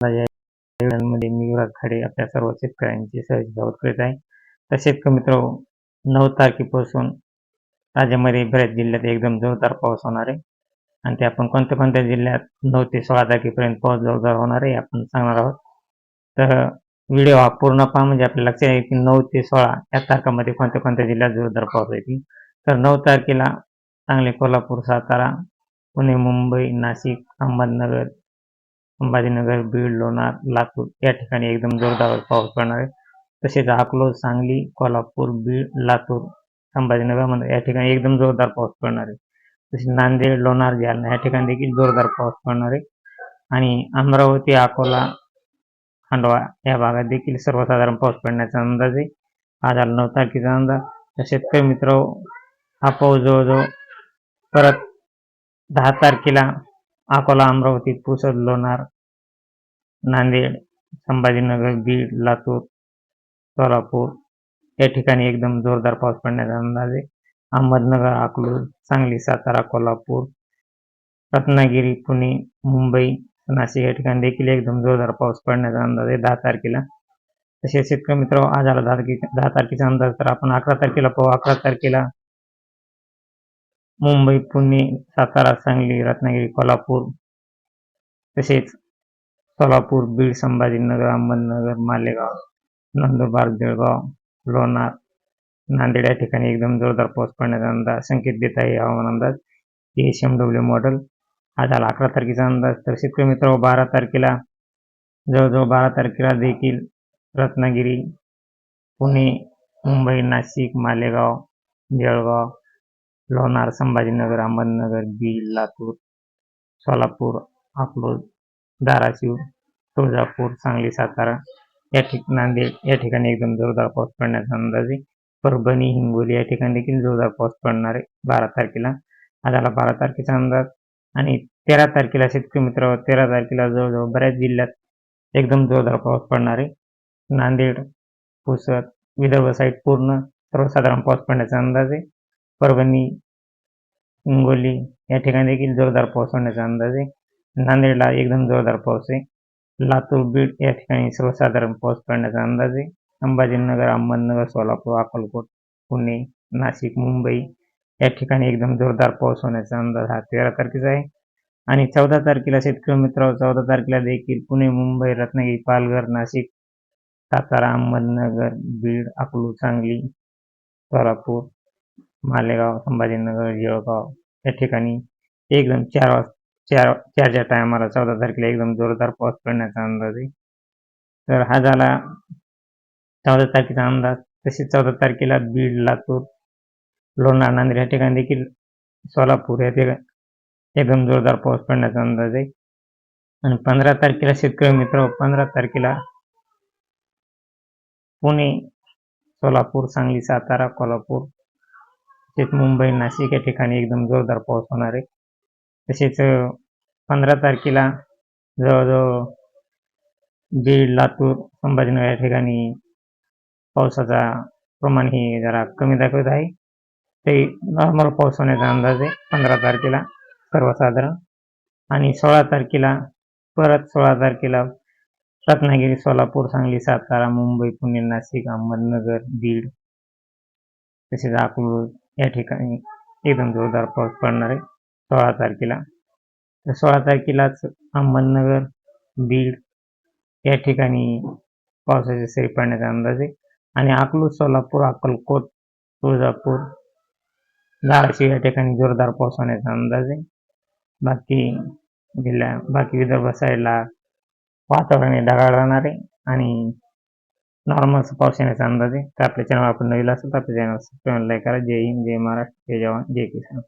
मध्ये मी युवराज खाडे आपल्या सर्व शेतकऱ्यांची सहज भावत करीत आहे. तर शेतकरी मित्र नऊ तारखेपासून राज्यामध्ये बऱ्याच जिल्ह्यात एकदम जोरदार पाऊस होणार आहे. आणि ते आपण कोणत्या कोणत्या जिल्ह्यात नऊ ते सोळा तारखेपर्यंत पाऊस जोरदार होणार आहे आपण सांगणार आहोत. तर व्हिडिओ हा पूर्ण पहा म्हणजे आपल्याला लक्षात येईल की नऊ ते सोळा या तारखामध्ये कोणत्या कोणत्या जिल्ह्यात जोरदार पाऊस येतील तर नऊ तारखेला चांगले कोल्हापूर सातारा पुणे मुंबई नाशिक अहमदनगर संभाजीनगर बीड लोणार लातूर या ठिकाणी एकदम जोरदार पाऊस पडणार आहे. तसेच अकलोज सांगली कोल्हापूर बीड लातूर संभाजीनगर या ठिकाणी एकदम जोरदार पाऊस पडणार आहे. तसेच नांदेड लोणार जालना या ठिकाणी देखील जोरदार पाऊस पडणार आहे. आणि अमरावती अकोला खांडवा या भागात देखील सर्वसाधारण पाऊस पडण्याचा अंदाज आहे. आज आला नऊ तारखेचा अंदाज. तर शेतकरी मित्र हो, हा पाऊस जवळजवळ परत दहा तारखेला अकोला अमरावती पुसद लोणार नांदेड संभाजीनगर बीड लातूर सोलापूर या ठिकाणी एकदम जोरदार पाऊस पडण्याचा अंदाज आहे. अहमदनगर अकलूर सांगली सातारा कोल्हापूर रत्नागिरी पुणे मुंबई नाशिक या ठिकाणी देखील एकदम जोरदार पाऊस पडण्याचा अंदाज आहे दहा तारखेला. तसेच शेतकरी मित्र आज आला दहा तारखे दहा तारखेचा अंदाज तर आपण अकरा तारखेला पाहू. अकरा तारखेला मुंबई पुणे सातारा सांगली रत्नागिरी कोल्हापूर तसेच सोलापूर बीड संभाजीनगर अहमदनगर मालेगाव नंदुरबार जळगाव लोणार नांदेड या ठिकाणी एकदम जोरदार पाऊस पडण्याचा अंदाज संकेत देत आहे हवामान अंदाज एस एम डब्ल्यू मॉडेल आज आला अकरा तारखेचा अंदाज. तर शेतकरी मित्र बारा तारखेला जवळजवळ बारा तारखेला देखील रत्नागिरी पुणे मुंबई नाशिक मालेगाव जळगाव लोणार संभाजीनगर अहमदनगर बीड लातूर सोलापूर अकलोज धाराशिव तुळजापूर सांगली सातारा. या ठिक नांदेड या ठिकाणी एकदम जोरदार पाऊस पडण्याचा अंदाज आहे. परभणी हिंगोली या ठिकाणी देखील जोरदार पाऊस पडणार आहे. बारा तारखेला. आज आला बारा तारखेचा अंदाज. आणि तेरा तारखेला शेतकरी मित्र तेरा तारखेला जवळजवळ बऱ्याच जिल्ह्यात एकदम जोरदार पाऊस पडणार आहे. नांदेड पुसद विदर्भ साईड पूर्ण सर्वसाधारण पाऊस पडण्याचा अंदाज आहे. परभणी हिंगोली या ठिकाणी देखील जोरदार पाऊस होण्याचा अंदाज आहे. नांदेडला एकदम जोरदार पाऊस आहे. लातूर बीड या ठिकाणी सर्वसाधारण पाऊस पडण्याचा अंदाज आहे. संभाजीनगर अहमदनगर सोलापूर अकोलकोट पुणे नाशिक मुंबई या ठिकाणी एकदम जोरदार पाऊस होण्याचा अंदाज हा तेरा तारखेचा आहे. आणि चौदा तारखेला शेतकरी मित्र चौदा तारखेला देखील पुणे मुंबई रत्नागिरी पालघर नाशिक सातारा अहमदनगर बीड अकलू सांगली सोलापूर मालेगाव संभाजीनगर जळगाव या ठिकाणी एकदम चार वाज चार चारच्या टायमाला चौदा तारखेला एकदम जोरदार पाऊस पडण्याचा अंदाज आहे. तर हा झाला चौदा तारखेचा अंदाज. तसेच चौदा तारखेला बीड लातूर लोणार नांदेड या ठिकाणी देखील सोलापूर या ठिकाणी एकदम जोरदार पाऊस पडण्याचा अंदाज आहे. आणि पंधरा तारखेला शेतकरी मित्र पंधरा तारखेला पुणे सोलापूर सांगली सातारा कोल्हापूर तसेच मुंबई नाशिक या ठिकाणी एकदम जोरदार पाऊस होणार आहे. तसेच पंधरा तारखेला जवळजवळ बीड लातूर संभाजीनगर या ठिकाणी पावसाचा प्रमाण हे जरा कमी दाखवत आहे. ते नॉर्मल पाऊस होण्याचा अंदाज आहे. पंधरा तारखेला सर्वसाधारण. आणि सोळा तारखेला परत सोळा तारखेला रत्नागिरी सोलापूर सांगली सातारा मुंबई पुणे नाशिक अहमदनगर बीड तसेच अकलूज या ठिकाणी एकदम जोरदार पाऊस पडणार आहे. सोळा तारखेला. तर सोळा तारखेलाच अहमदनगर बीड या ठिकाणी पावसाचे सरी पडण्याचा अंदाज आहे. आणि अकलूज सोलापूर अक्कलकोट तुळजापूर धाराशिव या ठिकाणी जोरदार पाऊस होण्याचा अंदाज आहे. बाकी जिल्ह्या बाकी विदर्भ साईडला वातावरण हे ढगाळ राहणार आहे. आणि नॉर्मल पाऊस येण्याचा अंदाज. आहे तर आपल्या चॅनल आपण नवीन असेल तर आपल्या चॅनल सबस्क्राईब लाईक करा. जय हिंद जय महाराष्ट्र जय जवान जय किसान.